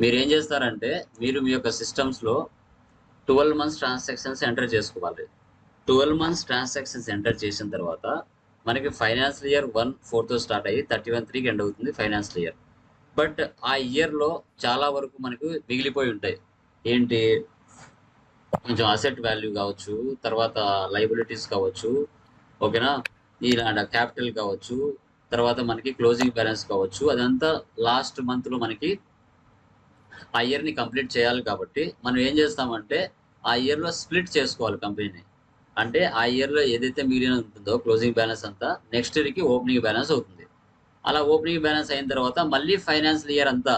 మీరు ఏం చేస్తారంటే మీరు మీ యొక్క సిస్టమ్స్లో ట్వెల్వ్ మంత్స్ ట్రాన్సాక్షన్స్ ఎంటర్ చేసుకోవాలి. ట్వెల్వ్ మంత్స్ ట్రాన్సాక్షన్స్ ఎంటర్ చేసిన తర్వాత మనకి ఫైనాన్షియల్ ఇయర్ వన్ ఫోర్తో స్టార్ట్ అయ్యి థర్టీ వన్ త్రీకి ఎండ్ అవుతుంది ఫైనాన్షియల్ ఇయర్ బట్ ఆ ఇయర్లో చాలా వరకు మనకు మిగిలిపోయి ఉంటాయి. ఏంటి? కొంచెం అసెట్ వాల్యూ కావచ్చు తర్వాత లైబిలిటీస్ కావచ్చు ఓకేనా? ఇలాంటి క్యాపిటల్ కావచ్చు తర్వాత మనకి క్లోజింగ్ బ్యాలెన్స్ కావచ్చు అదంతా లాస్ట్ మంత్లో మనకి ఆ ఇయర్ని కంప్లీట్ చేయాలి కాబట్టి మనం ఏం చేస్తామంటే ఆ ఇయర్లో స్ప్లిట్ చేసుకోవాలి కంపెనీని అంటే ఆ ఇయర్లో ఏదైతే మిగిలిన ఉంటుందో క్లోజింగ్ బ్యాలెన్స్ అంతా నెక్స్ట్ ఇయర్కి ఓపెనింగ్ బ్యాలెన్స్ అవుతుంది. అలా ఓపెనింగ్ బ్యాలెన్స్ అయిన తర్వాత మళ్ళీ ఫైనాన్షియల్ ఇయర్ అంతా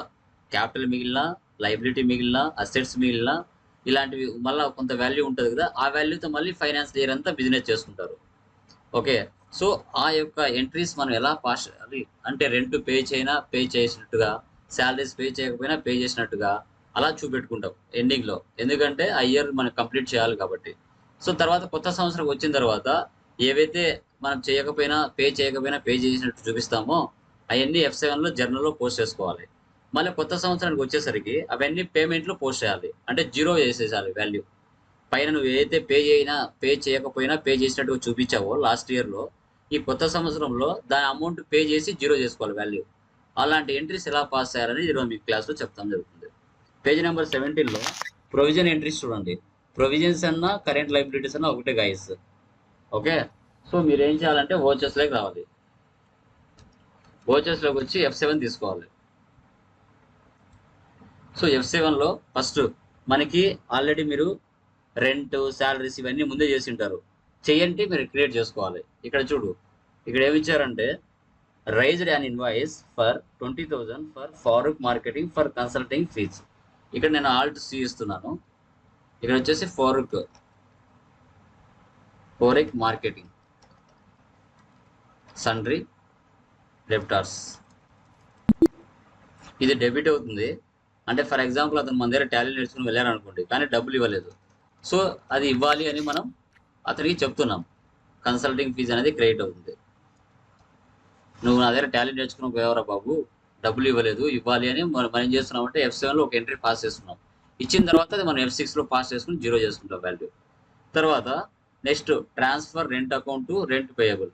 క్యాపిటల్ మిగిలిన లైబిలిటీ మిగిలిన అసెట్స్ మిగిలిన ఇలాంటివి మళ్ళీ కొంత వాల్యూ ఉంటుంది కదా ఆ వాల్యూతో మళ్ళీ ఫైనాన్షియల్ ఇయర్ అంతా బిజినెస్ చేసుకుంటారు. ఓకే? సో ఆ యొక్క ఎంట్రీస్ మనం ఎలా పాస్ అంటే రెంట్ పే చేయినా పే చేసినట్టుగా శాలరీస్ పే చేయకపోయినా పే చేసినట్టుగా అలా చూపెట్టుకుంటాం ఎండింగ్లో. ఎందుకంటే ఆ ఇయర్ మనం కంప్లీట్ చేయాలి కాబట్టి. సో తర్వాత కొత్త సంవత్సరం వచ్చిన తర్వాత ఏవైతే మనం చేయకపోయినా పే చేయకపోయినా పే చేసినట్టు చూపిస్తామో అవన్నీ ఎఫ్ సెవెన్లో జర్నల్లో పోస్ట్ చేసుకోవాలి. మళ్ళీ కొత్త సంవత్సరానికి వచ్చేసరికి అవన్నీ పేమెంట్లు పోస్ట్ చేయాలి. అంటే జీరో చేసేసాలి వాల్యూ. పైన నువ్వు ఏదైతే పే చేయినా పే చేయకపోయినా పే చేసినట్టుగా చూపించావో లాస్ట్ ఇయర్లో ఈ కొత్త సంవత్సరంలో దాని అమౌంట్ పే చేసి జీరో చేసుకోవాలి వాల్యూ. అలాంటి ఎంట్రీస్ ఎలా పాస్ అయ్యారని ఈరోజు మీ క్లాస్లో చెప్తాం జరుగుతుంది. పేజ్ నెంబర్ సెవెంటీన్లో ప్రొవిజన్ ఎంట్రీస్ చూడండి. ప్రొవిజన్స్ అన్న కరెంట్ లైబిలిటీస్ అన్న ఒకటే గైస్ ఓకే సో మీరు ఏం చేయాలంటే ఓచెస్లోకి రావాలి. ఓచెస్లోకి వచ్చి ఎఫ్ సెవెన్ తీసుకోవాలి. సో ఎఫ్ సెవెన్లో ఫస్ట్ మనకి ఆల్రెడీ మీరు రెంట్ శాలరీస్ ఇవన్నీ ముందే చేసి ఉంటారు. చేయంటే మీరు క్రియేట్ చేసుకోవాలి. ఇక్కడ చూడు. ఇక్కడ ఏమి ఇచ్చారంటే raised an invoice for twenty thousand for Farooq marketing for consulting fees ఇక్కడ నేను ఆల్ట్ సి ఇస్తున్నాను. ఇక్కడ వచ్చేసి ఫారూక్ ఫోరెక్ మార్కెటింగ్ సండ్రీ డెప్టార్స్ ఇది డెబిట్ అవుతుంది. అంటే ఫర్ ఎగ్జాంపుల్ అతను మన దగ్గర టాలెంట్ నేర్చుకుని వెళ్ళారు అనుకోండి కానీ డబ్బులు ఇవ్వలేదు. సో అది ఇవ్వాలి అని మనం అతనికి చెప్తున్నాం. కన్సల్టింగ్ ఫీజు అనేది క్రియేట్ అవుతుంది. నువ్వు నా దగ్గర టాలెంట్ నేర్చుకుని పోయేవరా బాబు డబ్బులు ఇవ్వలేదు ఇవ్వాలి అని మనం మనం ఏం చేస్తున్నాం అంటే ఎఫ్ సెవెన్లో ఒక ఎంట్రీ పాస్ చేస్తున్నాం ఇచ్చిన తర్వాత అది మనం ఎఫ్ సిక్స్లో పాస్ చేసుకుని జీరో చేసుకుంటాం వాల్యూ తర్వాత next transfer rent account rent payable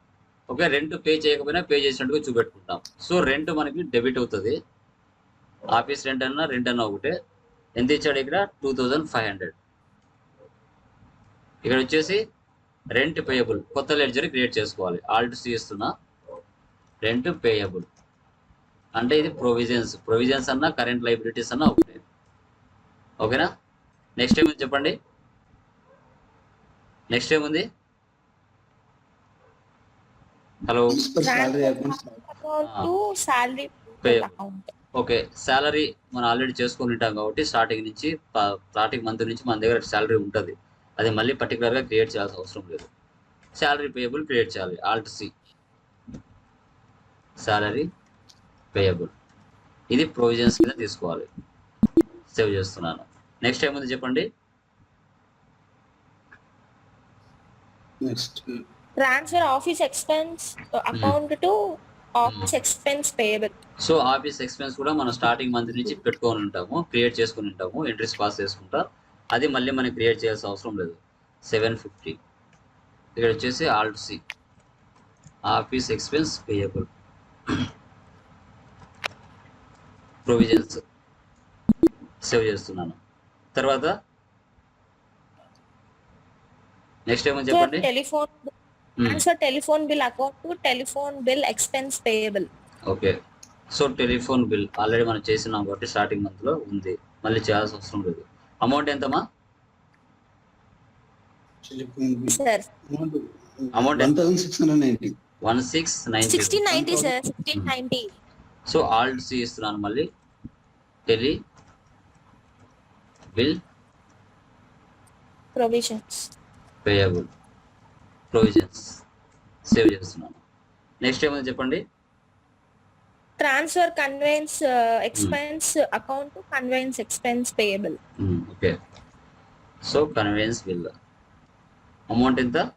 okay rent pay చేయకపోయినా పే చేసినట్టుగా చూపెట్టుకుంటాం. సో రెంట్ మనకి డెబిట్ అవుతుంది. ఆఫీస్ రెంట్ అన్నా రెంట్ అన్నా ఒకటే. ఎంత ఇచ్చాడు ఇక్కడ? టూ థౌజండ్ ఫైవ్ హండ్రెడ్ ఇక్కడ వచ్చేసి రెంట్ పేయబుల్ కొత్త లెడ్జర్ క్రియేట్ చేసుకోవాలి. ఆల్ట్ సి ఇస్తున్నా. రెంట్ పేయబుల్ అంటే ఇది ప్రొవిజన్స్ ప్రొవిజన్స్ అన్నా కరెంట్ లైబిలిటీస్ అన్నా ఒకటే. ఓకేనా? నెక్స్ట్ ఏముంది చెప్పండి? నెక్స్ట్ ఏముంది? హలో. ఓకే. శాలరీ మనం ఆల్రెడీ చేసుకొని ఉంటాం కాబట్టి స్టార్టింగ్ నుంచి స్టార్టింగ్ మంత్ నుంచి మన దగ్గర శాలరీ ఉంటుంది. అది మళ్ళీ పర్టికులర్గా క్రియేట్ చేయాల్సిన అవసరం లేదు. శాలరీ పేయబుల్ క్రియేట్ చేయాలి. ఆల్ట్ సి శాలరీ పేయబుల్ ఇది ప్రొవిజన్స్ కింద తీసుకోవాలి. సేవ్ చేస్తున్నాను. నెక్స్ట్ ఏముంది చెప్పండి. Transfer office expense uh, account to office expense payable. So office expense కూడా మనం స్టార్టింగ్ మంత్ నుంచి పెట్టుకొని ఉంటాము క్రియేట్ చేసుకొని ఉంటాము ఎంట్రీస్ పాస్ చేసుకుంటా. అది మళ్ళీ మనం క్రియేట్ చేయాల్సిన అవసరం లేదు. సెవెన్ ఫిఫ్టీ ఇక్కడ వచ్చేసి alt C office expense payable provisions save చేస్తున్నాను. తర్వాత నెక్స్ట్ ఏమని చెప్పండి? Telephone so telephone bill account telephone bill expense payable okay. So telephone bill already మనం చేసినాం కాబట్టి స్టార్టింగ్ మంత్లో ఉంది. మళ్ళీ చేయాల్సిన అవసరం లేదు. అమౌంట్ ఎంతమ్మా? అమౌంట్ ఎంత? నైన్టీ సో ఆల్ సి మళ్ళీ. ప్రొవిజన్స్ పేయబుల్ ప్రొవిజన్స్ సేవ్ చేస్తున్నాను. నెక్స్ట్ ఏమైనా చెప్పండి? Transfer conveyance expense account conveyance expense payable okay so conveyance bill amount ఎంత?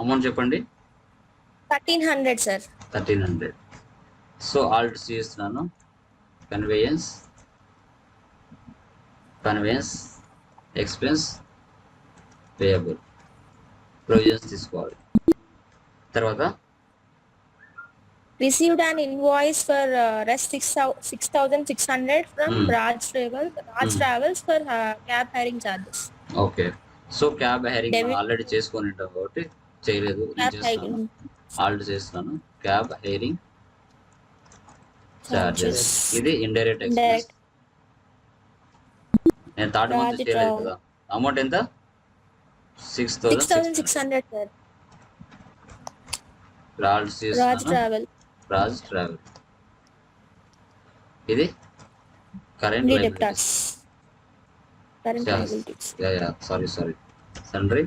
అమౌంట్ చెప్పండి. Thirteen hundred sir. Thirteen hundred so alt C ఇస్తున్నాను conveyance conveyance expense payable provisions తీసుకోవాలి తర్వాత received an invoice for uh, rest six thou- 6600 from Hmm. Raj Travel Raj Hmm. Travels for uh, cab hiring charges. Okay so cab hiring Debit- already చేసుకొని ఉంటాం కాబట్టి చేయలేదు already చేస్తున్నాను cab hiring charges. ఇది indirect expense. నేను third month చేయలేదు. కదా amount ఎంత? Six thousand 6600 sir. Raj Raj చేస్తున్నాను Travel. రాజ్ ట్రావెల్ ఇది current yeah sorry sorry sundry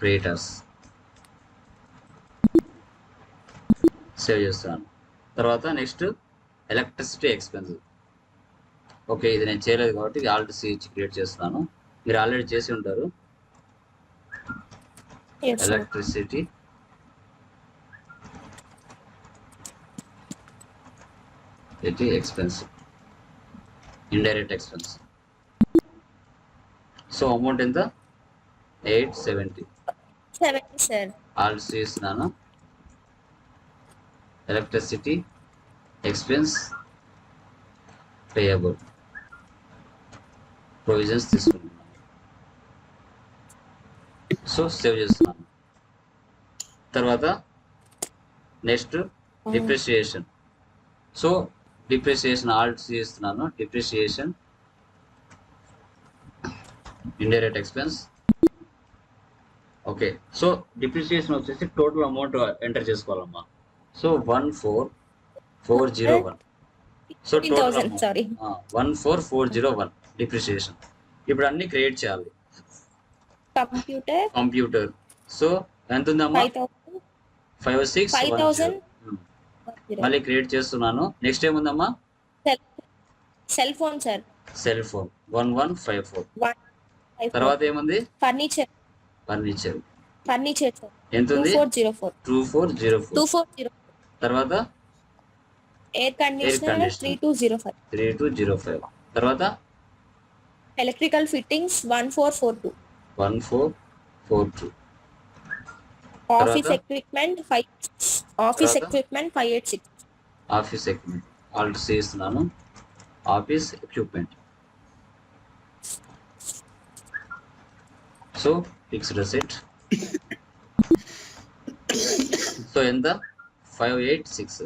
creditors save చేస్తున్నాను. తర్వాత నెక్స్ట్ ఎలక్ట్రిసిటీ ఎక్స్పెన్స్ ఓకే ఇది నేను చేయలేదు కాబట్టి ఇది ఆల్రెడీ సిహెచ్ క్రియేట్ చేస్తున్నాను. మీరు ఆల్రెడీ చేసి ఉంటారు. ఎలక్ట్రిసిటీ. ఇది expense. Indirect expense. So amount ఎంత? Eight seventy. 70 sir. ఆల్రెడీ చేస్తున్నాను. ఎలక్ట్రిసిటీ ఎక్స్పెన్స్ పేయబుల్ ప్రొవిజన్స్ తీసుకుంటున్నాను సో సేవ్ చేస్తున్నాను. తర్వాత next depreciation so depreciation alt చేస్తున్నాను. Depreciation indirect expense okay so depreciation వచ్చేసి total amount enter చేసుకోవాలమ్మా. So one four four zero one so 15,000 sorry. One four four zero one depreciation ఇప్పుడు అన్ని create చేయాలి Computer computer so ఎంత ఉందమ్మా 5000. Five six 5,000. మళ్ళీ create చేస్తున్నాను next ఏముందమ్మా Cell, cell phone sir. Cell phone one one five four. తర్వాత ఏముంది. Furniture Furniture sir. ఎంత ఉంది 2404. Two four zero four 240. తర్వాత Air conditioner conditioner. 3205. Three two zero five తర్వాత Electrical fittings 1442. One four four two Office Tarvata? equipment 5. Office Tarvata? equipment 586. Office equipment already చేస్తున్నాను office equipment so fixed asset so ఎంత five eight six.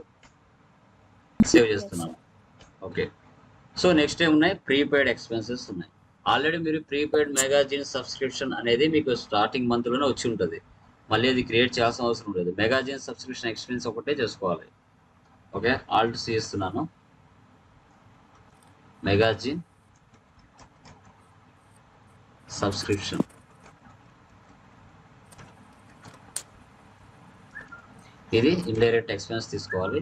Save చేస్తున్నాను. Okay so next ఏమున్నాయి prepaid expenses ఉన్నాయి. Already మీరు prepaid magazine subscription అనేది మీకు starting మంత్లోనే వచ్చి ఉంటుంది. మళ్ళీ అది క్రియేట్ చేయాల్సిన అవసరం లేదు. మెగాజిన్ సబ్స్క్రిప్షన్ ఎక్స్పెన్స్ ఒకటే చేసుకోవాలి. ఓకే ఆల్ట్ చేస్తున్నాను. మెగాజిన్ సబ్స్క్రిప్షన్ ఇది ఇండైరెక్ట్ ఎక్స్పెన్స్ తీసుకోవాలి.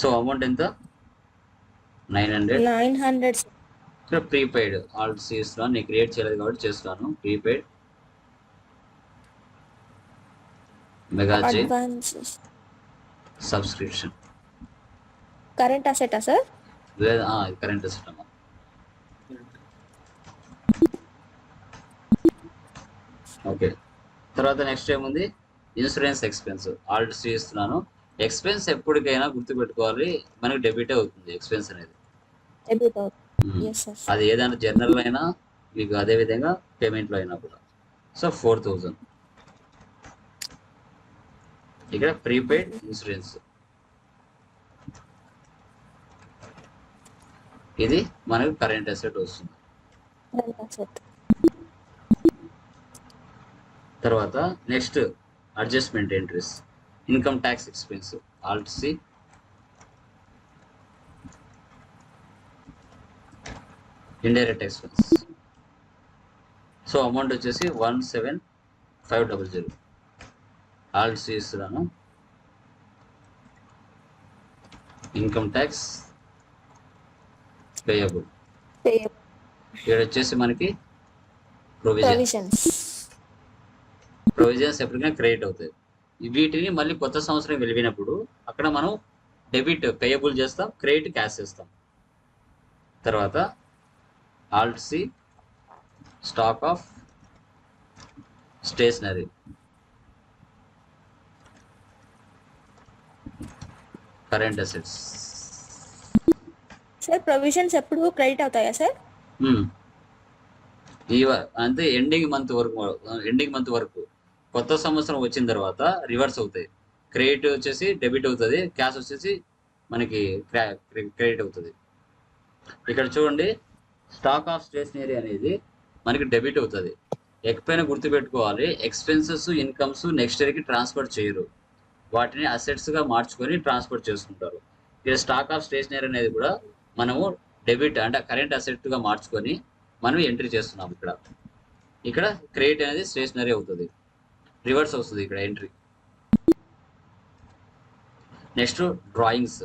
సో అమౌంట్ ఎంత? Nine hundred. 900. sir. ఇక్కడ ప్రీపెయిడ్ ఆల్ట్ చేస్తున్నాను నేను క్రియేట్ చేయలేదు కాబట్టి చేస్తున్నాను. Prepaid Advances. సబ్స్క్రిప్షన్ asset ah, sir. లేదా కరెంట్ సిస్టమ్ ఓకే తర్వాత నెక్స్ట్ ఏముంది? Insurance expense. ఆల్రెడీ చేస్తున్నాను. ఎక్స్పెన్స్ ఎప్పటికైనా గుర్తుపెట్టుకోవాలి. మనకి డెబిట్ అవుతుంది ఎక్స్పెన్స్ అనేది. అది ఏదైనా జనరల్ అయినా మీకు అదే విధంగా పేమెంట్లో అయినా కూడా. So four thousand. ఇక్కడ ప్రీపెయిడ్ ఇన్సూరెన్స్. ఇది మనకు కరెంట్ అసెట్ వస్తుంది. తర్వాత next adjustment entries income tax expense alt C. Indirect expense. So amount వచ్చేసి one seven five double zero. Alt C ఇస్తున్నాను. Income tax payable. ఇక్కడ వచ్చేసి మనకి ప్రొవిజన్. ప్రొవిజన్స్ ఎప్పటికైనా క్రియేట్ అవుతాయి. వీటిని మళ్ళీ కొత్త సంవత్సరం వెలిగినప్పుడు అక్కడ మనం డెబిట్ పేయబుల్ చేస్తాం క్రెడిట్ క్యాష్ చేస్తాం. తర్వాత alt C stock of stationery. Current assets. Sir provisions ఎప్పుడు క్రెడిట్ అవుతాయా సార్? ఈ అంటే ఎండింగ్ మంత్ వరకు ఎండింగ్ మంత్ వరకు. కొత్త సంవత్సరం వచ్చిన తర్వాత రివర్స్ అవుతాయి. క్రెడిట్ వచ్చేసి డెబిట్ అవుతుంది. క్యాష్ వచ్చేసి మనకి క్రెడిట్ అవుతుంది. ఇక్కడ చూడండి స్టాక్ ఆఫ్ స్టేషనరీ అనేది మనకి డెబిట్ అవుతుంది. ఎక్కడైనా గుర్తుపెట్టుకోవాలి ఎక్స్పెన్సెస్ ఇన్కమ్స్ నెక్స్ట్ ఇయర్కి ట్రాన్స్ఫర్ చేయరు. వాటిని అసెట్స్గా మార్చుకొని ట్రాన్స్ఫర్ చేసుకుంటారు. ఇక్కడ స్టాక్ ఆఫ్ స్టేషనరీ అనేది కూడా మనము డెబిట్ అంటే కరెంట్ అసెట్గా మార్చుకొని మనం ఎంట్రీ చేస్తున్నాం ఇక్కడ. ఇక్కడ క్రెడిట్ అనేది స్టేషనరీ అవుతుంది. రివర్స్ వస్తుంది ఇక్కడ ఎంట్రీ. నెక్స్ట్ డ్రాయింగ్స్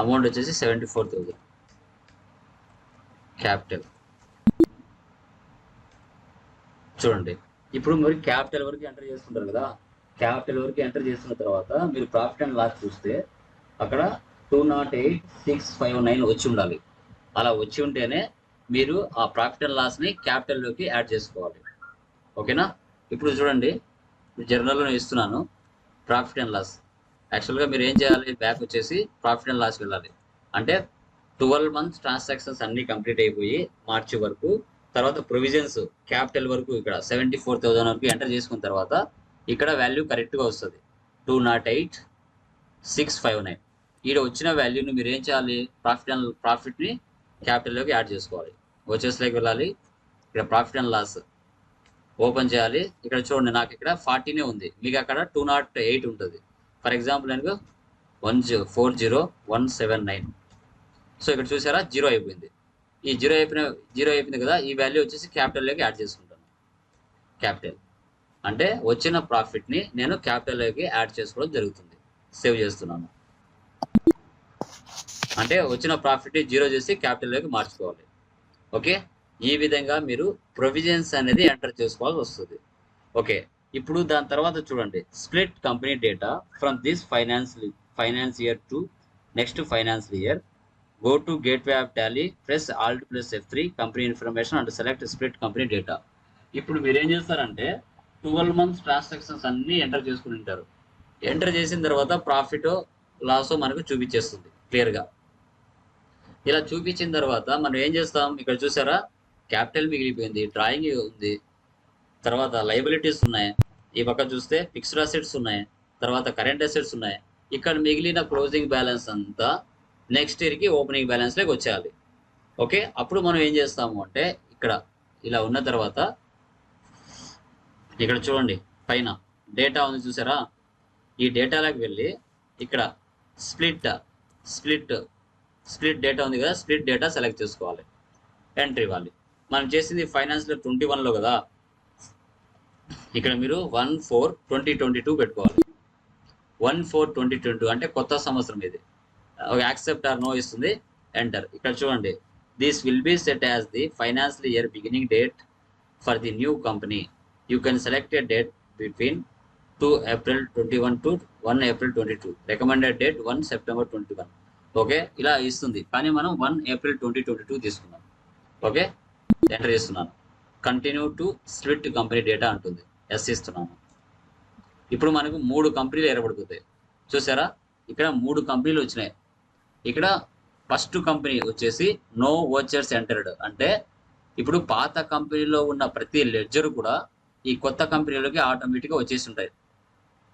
అమౌంట్ వచ్చేసి సెవెంటీ ఫోర్ థౌజండ్ క్యాపిటల్ చూడండి. ఇప్పుడు మరి క్యాపిటల్ వరకు ఎంటర్ చేసుకుంటారు కదా క్యాపిటల్ వరకు ఎంటర్ చేసిన తర్వాత మీరు ప్రాఫిట్ అండ్ లాస్ చూస్తే అక్కడ two naught eight six five nine వచ్చి ఉండాలి. అలా వచ్చి ఉంటేనే మీరు ఆ ప్రాఫిట్ అండ్ లాస్ని క్యాపిటల్లోకి యాడ్ చేసుకోవాలి. ఓకేనా? ఇప్పుడు చూడండి జర్నల్లో ఇస్తున్నాను ప్రాఫిట్ అండ్ లాస్. యాక్చువల్గా మీరు ఏం చేయాలి? బ్యాక్ వచ్చేసి ప్రాఫిట్ అండ్ లాస్ వెళ్ళాలి. అంటే ట్వెల్వ్ మంత్స్ ట్రాన్సాక్షన్స్ అన్ని కంప్లీట్ అయిపోయి మార్చి వరకు తర్వాత ప్రొవిజన్స్ క్యాపిటల్ వరకు ఇక్కడ సెవెంటీ ఫోర్ థౌసండ్ వరకు ఎంటర్ చేసుకున్న తర్వాత ఇక్కడ వాల్యూ కరెక్ట్గా వస్తుంది. Two naught eight six five nine. ఈడ వచ్చిన వాల్యూని మీరు ఏం చేయాలి? ప్రాఫిట్ అండ్ ప్రాఫిట్ని క్యాపిటల్లోకి యాడ్ చేసుకోవాలి. వచ్చేసరికి వెళ్ళాలి. ఇక్కడ ప్రాఫిట్ అండ్ లాస్ ఓపెన్ చేయాలి. ఇక్కడ చూడండి నాకు ఇక్కడ ఫార్టీనే ఉంది. మీకు అక్కడ టూ నాట్ ఎయిట్ ఉంటుంది. ఫర్ ఎగ్జాంపుల్ నేను one zero four zero one seven nine so ఇక్కడ చూసారా? జీరో అయిపోయింది. ఈ జీరో అయిపోయిన జీరో అయిపోయింది కదా ఈ వాల్యూ వచ్చేసి క్యాపిటల్లోకి యాడ్ చేసుకుంటాను. క్యాపిటల్ అంటే వచ్చిన ప్రాఫిట్ని నేను క్యాపిటల్లోకి యాడ్ చేసుకోవడం జరుగుతుంది. సేవ్ చేస్తున్నాను. అంటే వచ్చిన ప్రాఫిట్ని జీరో చేసి క్యాపిటల్లోకి మార్చుకోవాలి. ఓకే ఈ విధంగా మీరు ప్రొవిజన్స్ అనేది ఎంటర్ చేసుకోవాల్సి వస్తుంది. ఓకే ఇప్పుడు దాని తర్వాత చూడండి. Split company data from this finance finance year to next finance year go to gateway of Tally plus alt plus F three company information and select split company data ఇప్పుడు మీరు ఏం చేస్తారంటే ట్వెల్వ్ మంత్స్ ట్రాన్సాక్షన్స్ అన్ని enter చేసుకుని ఉంటారు enter చేసిన తర్వాత profit loss మనకు చూపించేస్తుంది. క్లియర్గా ఇలా చూపించిన తర్వాత మనం ఏం చేస్తాం? ఇక్కడ చూసారా? క్యాపిటల్ మిగిలిపోయింది డ్రాయింగ్ ఉంది. తర్వాత లైబిలిటీస్ ఉన్నాయి. ఈ పక్క చూస్తే ఫిక్స్డ్ అసెట్స్ ఉన్నాయి. తర్వాత కరెంట్ అసెట్స్ ఉన్నాయి. ఇక్కడ మిగిలిన క్లోజింగ్ బ్యాలెన్స్ అంతా నెక్స్ట్ ఇయర్కి ఓపెనింగ్ బ్యాలెన్స్లోకి వచ్చేయాలి. ఓకే? అప్పుడు మనం ఏం చేస్తాము అంటే ఇక్కడ ఇలా ఉన్న తర్వాత ఇక్కడ చూడండి పైన డేటా ఉంది చూసారా? ఈ డేటాలోకి వెళ్ళి ఇక్కడ స్ప్లిట్ స్ప్లిట్ స్ప్లిట్ డేటా ఉంది కదా స్ప్లిట్ డేటా సెలెక్ట్ చేసుకోవాలి. ఎంట్రీ ఇవ్వాలి మనం చేసింది ఫైనాన్స్లో ట్వంటీ వన్లో కదా. ఇక్కడ మీరు one four twenty twenty two పెట్టుకోవాలి. One four twenty twenty two అంటే కొత్త సంవత్సరం ఇది. యాక్సెప్ట్ ఆర్ నో ఇస్తుంది ఎంటర్ ఇక్కడ చూడండి. This will be set as the financial year beginning date for the new company you can select a date between two April twenty one to one April twenty two recommended date one September twenty one okay? ఇలా ఇస్తుంది. కానీ మనం one April twenty twenty two తీసుకున్నాం. Okay? Enter చేస్తున్నాను. Continue to split company data అంటుంది. Yes ఇస్తున్నాను ఇప్పుడు మనకు మూడు కంపెనీలు ఏర్పడుతుంది చూసారా? ఇక్కడ మూడు కంపెనీలు వచ్చినాయి. ఇక్కడ ఫస్ట్ కంపెనీ వచ్చేసి నో ఓచర్స్ ఎంటర్డ్ అంటే ఇప్పుడు పాత కంపెనీలో ఉన్న ప్రతి లెడ్జర్ కూడా ఈ కొత్త కంపెనీలోకి ఆటోమేటిక్గా వచ్చేసి ఉంటాయి.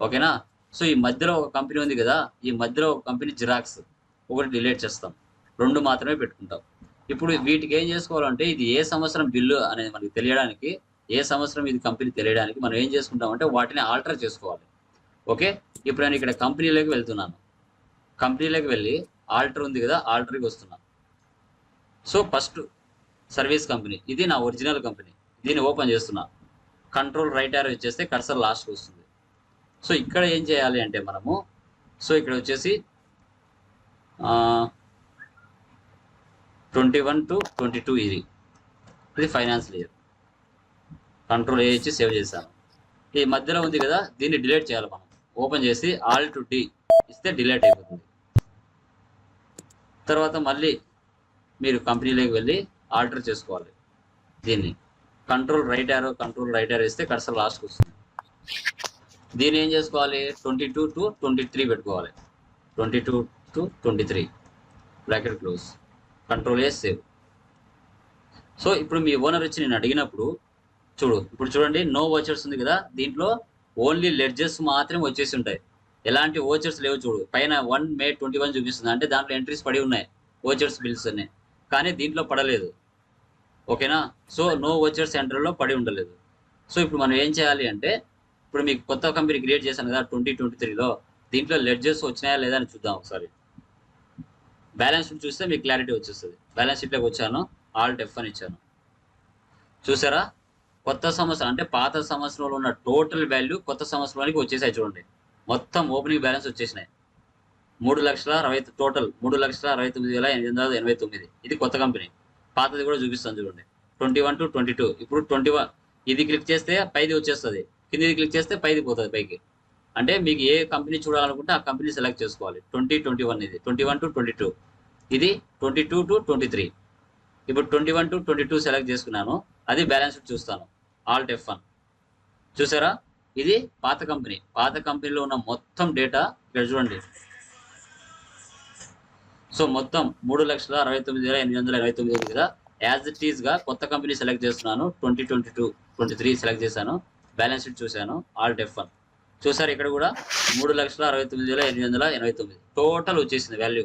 ఓకేనా? సో ఈ మధ్యలో ఒక కంపెనీ ఉంది కదా? ఈ మధ్యలో ఒక కంపెనీ జిరాక్స్ ఒకటి డిలీట్ చేస్తాం. రెండు మాత్రమే పెట్టుకుంటాం. ఇప్పుడు వీటికి ఏం చేసుకోవాలంటే ఇది ఏ సంవత్సరం బిల్లు అనేది మనకి తెలియడానికి ఏ సంవత్సరం ఇది కంపెనీ తెలియడానికి మనం ఏం చేసుకుంటామంటే వాటిని ఆల్టర్ చేసుకోవాలి. ఓకే? ఇప్పుడు నేను ఇక్కడ కంపెనీలోకి వెళ్తున్నాను. కంపెనీలోకి వెళ్ళి ఆల్టర్ ఉంది కదా ఆల్టర్కి వస్తున్నాను సో ఫస్ట్ సర్వీస్ కంపెనీ ఇది నా ఒరిజినల్ కంపెనీ దీన్ని ఓపెన్ చేస్తున్నా. కంట్రోల్ రైట్ ఆర్ వచ్చేస్తే కర్సర్ లాస్ట్కి వస్తుంది. సో ఇక్కడ ఏం చేయాలి అంటే మనము సో ఇక్కడ వచ్చేసి twenty one to twenty two ఇది. ఇది ఫైనాన్షియల్ ఇయర్ కంట్రోల్ ఏ ఇచ్చి సేవ్ చేశాను. ఈ మధ్యలో ఉంది కదా దీన్ని డిలీట్ చేయాలి మనం. ఓపెన్ చేసి ఆల్ టు డి ఇస్తే డిలీట్ అయిపోతుంది. తర్వాత మళ్ళీ మీరు కంపెనీలోకి వెళ్ళి ఆల్టర్ చేసుకోవాలి దీన్ని. Control right arrow control right arrow ఇస్తే కడసలు లాస్ట్కి వస్తుంది. దీన్ని ఏం చేసుకోవాలి? Twenty two to twenty three పెట్టుకోవాలి. Twenty two to twenty three bracket close control A save so ఇప్పుడు మీ ఓనర్ వచ్చి నేను అడిగినప్పుడు చూడు ఇప్పుడు చూడండి నో ఓచర్స్ ఉంది కదా దీంట్లో ఓన్లీ లెడ్జెస్ మాత్రమే వచ్చేసి ఉంటాయి. ఎలాంటి ఓచర్స్ లేవు చూడు. పైన వన్ మే ట్వంటీ వన్ చూపిస్తుంది. అంటే దాంట్లో ఎంట్రీస్ పడి ఉన్నాయి ఓచర్స్ బిల్స్ అన్నీ. కానీ దీంట్లో పడలేదు. ఓకేనా? సో నో ఓచర్ సెంటర్లో పడి ఉండలేదు. సో ఇప్పుడు మనం ఏం చేయాలి అంటే ఇప్పుడు మీకు కొత్త కంపెనీ క్రియేట్ చేశాను కదా ట్వంటీ ట్వంటీ త్రీలో దీంట్లో లెడ్జెస్ వచ్చినాయా లేదా అని చూద్దాం ఒకసారి. బ్యాలెన్స్ షీట్ చూస్తే మీకు క్లారిటీ వచ్చేస్తుంది. బ్యాలెన్స్ షీట్లోకి వచ్చాను ఆల్ డెఫ్ అని ఇచ్చాను. చూసారా? కొత్త సంవత్సరం అంటే పాత సంవత్సరంలో ఉన్న టోటల్ వాల్యూ కొత్త సంవత్సరానికి వచ్చేసాయి చూడండి. మొత్తం ఓపెనింగ్ బ్యాలెన్స్ వచ్చేసినాయి. మూడు లక్షల అరవై టోటల్ మూడు లక్షల అరవై తొమ్మిది వేల ఎనిమిది వందల ఎనభై తొమ్మిది. ఇది కొత్త కంపెనీ పాతది కూడా చూపిస్తాను చూడండి. Twenty one to twenty two ఇప్పుడు ట్వంటీ వన్ ఇది క్లిక్ చేస్తే పైది వచ్చేస్తుంది. కిందిది క్లిక్ చేస్తే పైది పోతుంది పైకి. అంటే మీకు ఏ కంపెనీ చూడాలనుకుంటే ఆ కంపెనీ సెలెక్ట్ చేసుకోవాలి. ట్వంటీ ట్వంటీ వన్ ఇది. Twenty one to twenty two. ఇది twenty two to twenty three. ఇప్పుడు twenty one to twenty two select చేసుకున్నాను. అది బ్యాలెన్స్ షీట్ చూస్తాను. Alt F one. చూసారా? ఇది పాత కంపెనీ. పాత కంపెనీలో ఉన్న మొత్తం డేటా ఇక్కడ చూడండి. సో మొత్తం మూడు లక్షల అరవై తొమ్మిది వేల ఎనిమిది వందల ఇరవై తొమ్మిది కదా? యాజ్ ఇట్ ఈస్గా కొత్త కంపెనీ సెలెక్ట్ చేస్తున్నాను. Twenty twenty two twenty three select చేశాను. బ్యాలెన్స్ షీట్ చూశాను. Alt F one. చూసారు ఇక్కడ కూడా మూడు లక్షల అరవై తొమ్మిది వేల ఎనిమిది వందల ఎనభై తొమ్మిది. టోటల్ వచ్చేసింది వాల్యూ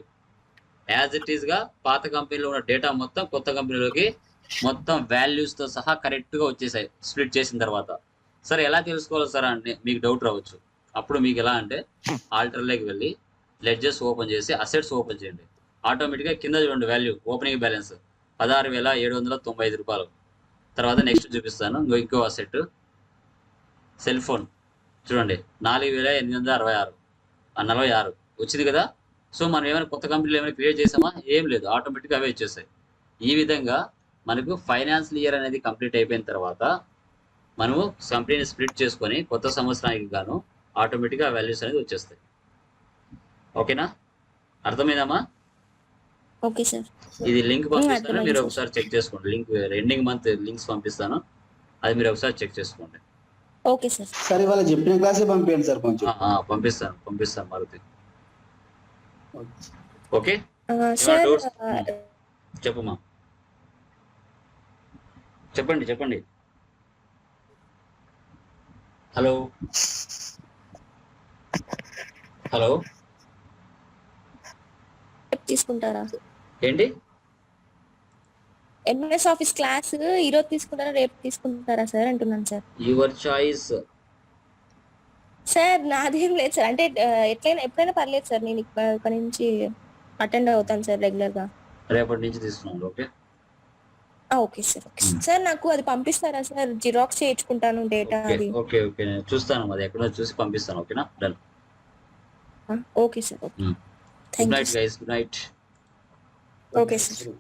యాజ్ ఇట్ ఈస్గా పాత కంపెనీలో ఉన్న డేటా మొత్తం కొత్త కంపెనీలోకి మొత్తం వాల్యూస్తో సహా కరెక్ట్గా వచ్చేసాయి. స్ప్లిట్ చేసిన తర్వాత. సరే ఎలా తెలుసుకోవాలి సార్ అంటే మీకు డౌట్ రావచ్చు. అప్పుడు మీకు ఎలా అంటే ఆల్టర్లోకి వెళ్ళి లెడ్జెస్ ఓపెన్ చేసి అసెట్స్ ఓపెన్ చేయండి. ఆటోమేటిక్గా కింద చూడండి వాల్యూ ఓపెనింగ్ బ్యాలెన్స్ పదహారు వేల ఏడు వందల తొంభై ఐదు రూపాయలు. తర్వాత నెక్స్ట్ చూపిస్తాను. ఇంకో అసెట్ సెల్ ఫోన్ చూడండి నాలుగు వేల ఎనిమిది వందల అరవై ఆరు నలభై ఆరు వచ్చింది కదా? సో మనం ఏమైనా కొత్త కంపెనీలు ఏమైనా క్రియేట్ చేసామా? ఏం లేదు ఆటోమేటిక్గా అవే వచ్చేసాయి. ఈ విధంగా మనకు ఫైనాన్షియల్ ఇయర్ అనేది కంప్లీట్ అయిపోయిన తర్వాత మనము కంపెనీని స్ప్లిట్ చేసుకొని కొత్త సంవత్సరానికి గాను ఆటోమేటిక్గా వాల్యూస్ అనేది వచ్చేస్తాయి. ఓకేనా? అర్థమైందమ్మా? Okay sir. ఇది లింక్ పంపిస్తాను మీరు సార్. ఒకసారి చెక్ చేసుకోండి. లింక్ ఎండింగ్ మంత్ లింక్స్ పంపిస్తాను. అది మీరు ఒకసారి చెక్ చేసుకోండి. Okay sir. సార్ ఇవాళ చెప్పిన క్లాసే పంపించండి సార్ కొంచెం. పంపిస్తాను పంపిస్తాను మారుతి. ఓకే? సార్? చెప్పమ్మా చెప్పండి చెప్పండి. హలో? హలో? తీసుకుంటారా? ఏంటి? ఎంఎస్ ఆఫీస్ క్లాస్ ఈరోజు తీసుకుంటారా రేపు తీసుకుంటారా సార్? అంటున్నాను సార్. యువర్ చాయిస్ సార్ నాదేం లేదు సార్. అంటే ఎట్లయినా ఎప్పుడైనా పర్లేదు సార్. నేను ఇక్క- ఇక్కడ నుంచి అటెండ్ అవుతాను సార్ రెగ్యులర్గా రేపటి నుంచి తీసుకున్నాను ఓకే? ఆ, okay sir okay sir. Sir నాకు అది పంపిస్తారా సార్? జిరాక్స్ చేయించుకుంటాను డేటా అది. Okay okay. నేను చూస్తాను అది ఎక్కడో చూసి పంపిస్తాను ఓకేనా? Done okay sir okay. Hmm. Good night guys good night okay sir.